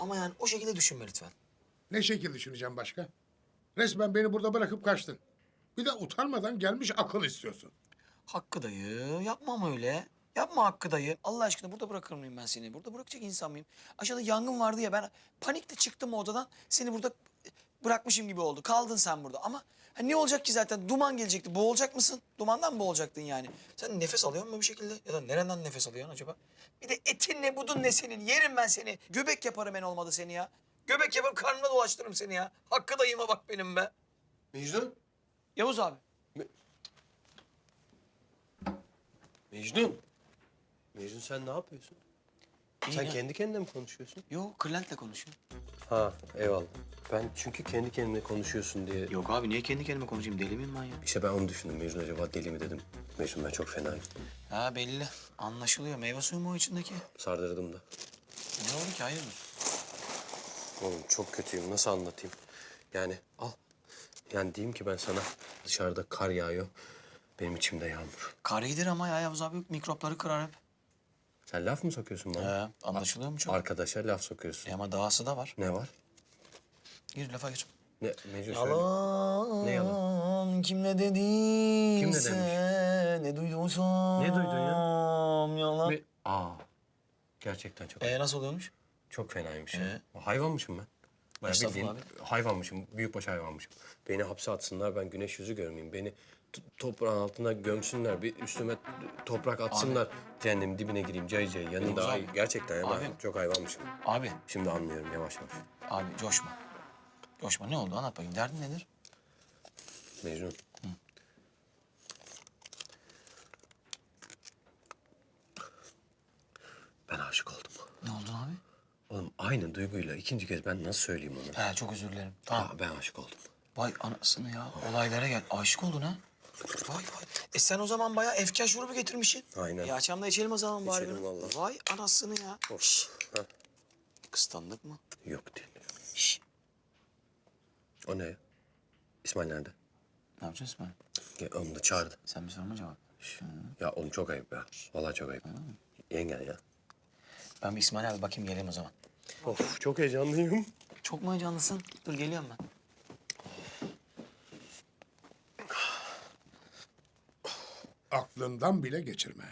Ama yani o şekilde düşünme lütfen. Ne şekil düşüneceğim başka? Resmen beni burada bırakıp kaçtın. Bir de utanmadan gelmiş akıl istiyorsun. Hakkı dayı yapmam öyle. Yapma Hakkı dayı. Allah aşkına burada bırakır mıyım ben seni? Burada bırakacak insan mıyım? Aşağıda yangın vardı ya ben panikle çıktım odadan. Seni burada bırakmışım gibi oldu. Kaldın sen burada ama ha, ne olacak ki zaten? Duman gelecekti. Boğulacak mısın? Dumandan mı boğulacaktın yani? Sen nefes alıyor musun bir şekilde? Ya da nereden nefes alıyorsun acaba? Bir de etin ne budun ne senin? Yerim ben seni. Göbek yaparım ben olmadı seni ya. Göbek yaparım karnına dolaştırırım seni ya. Hakkı dayıma bak benim be. Mecnun. Yavuz abi. Mecnun. Mecnun sen ne yapıyorsun? İyi sen ya. kendi kendine mi konuşuyorsun? Yo Kırlent'le konuşuyor. Ha eyvallah. Ben çünkü kendi kendine konuşuyorsun diye... Yok abi niye kendi kendime konuşayım? Deli miyim ben ya? İşte ben onu düşündüm. Mecnun acaba deli mi dedim. Mecnun ben çok fenayım. Ha belli. Anlaşılıyor. Meyve suyu mu o içindeki? Sardırdım da. Ne oldu ki hayırdır? Oğlum çok kötüyüm. Nasıl anlatayım? Yani al. Yani diyeyim ki ben sana dışarıda kar yağıyor. Benim içimde yağmur. Kar gider ama ya Yavuz abi mikropları kırar hep. Sen laf mı sokuyorsun bana? He, anlaşılıyor mu çok? Arkadaşa laf sokuyorsun. E ama dahası da var. Ne var? Gir lafa gir. Ne Mecnun. Yalan. Ne yalan? Kim ne dediyse. Kim ne demiş? Ne duyduysam. Ne duydun ya? Yalan. Ne? Aa. Gerçekten çok E nasıl oluyormuş? çok fenaymış Ee? ya. Hayvanmışım ben. Bayağı Estağfurullah bildiğin hayvanmışım. Büyükbaş hayvanmışım. Beni hapse atsınlar ben güneş yüzü görmeyeyim. Beni t- toprağın altına gömsünler. Bir üstüme toprak atsınlar. Cehennemin dibine gireyim cay cay. Yanında ay. Gerçekten ya ben Abi. çok hayvanmışım. Abi. Şimdi anlıyorum yavaş yavaş. Abi coşma. Coşma ne oldu anlat bakayım. Derdin nedir? Mecnun. Ben aşık oldum. Ne oldun abi? Oğlum aynı duyguyla ikinci kez ben nasıl söyleyeyim onu? He çok özür dilerim. Tamam. Aa, ben aşık oldum. Vay anasını ya. Olaylara gel. Aşık oldun ha. Vay vay. E sen o zaman bayağı efkar şurubu getirmişsin. Aynen. Ya akşam da içelim o zaman bari. İçelim bunu. vallahi. Vay anasını ya. Of. Şş, Ha. kıskandık mı? Yok değil. O ne? İsmail nerede? Ne yapacağız ben? Ya, onu da çağırdı. Sen bir soruma cevap ver. Ya oğlum çok ayıp ya. Vallahi çok ayıp. Yengen ya. Ben bir İsmail abi bakayım geleyim o zaman. Of çok heyecanlıyım. Çok mu heyecanlısın? Dur geliyorum ben. Aklından bile geçirme.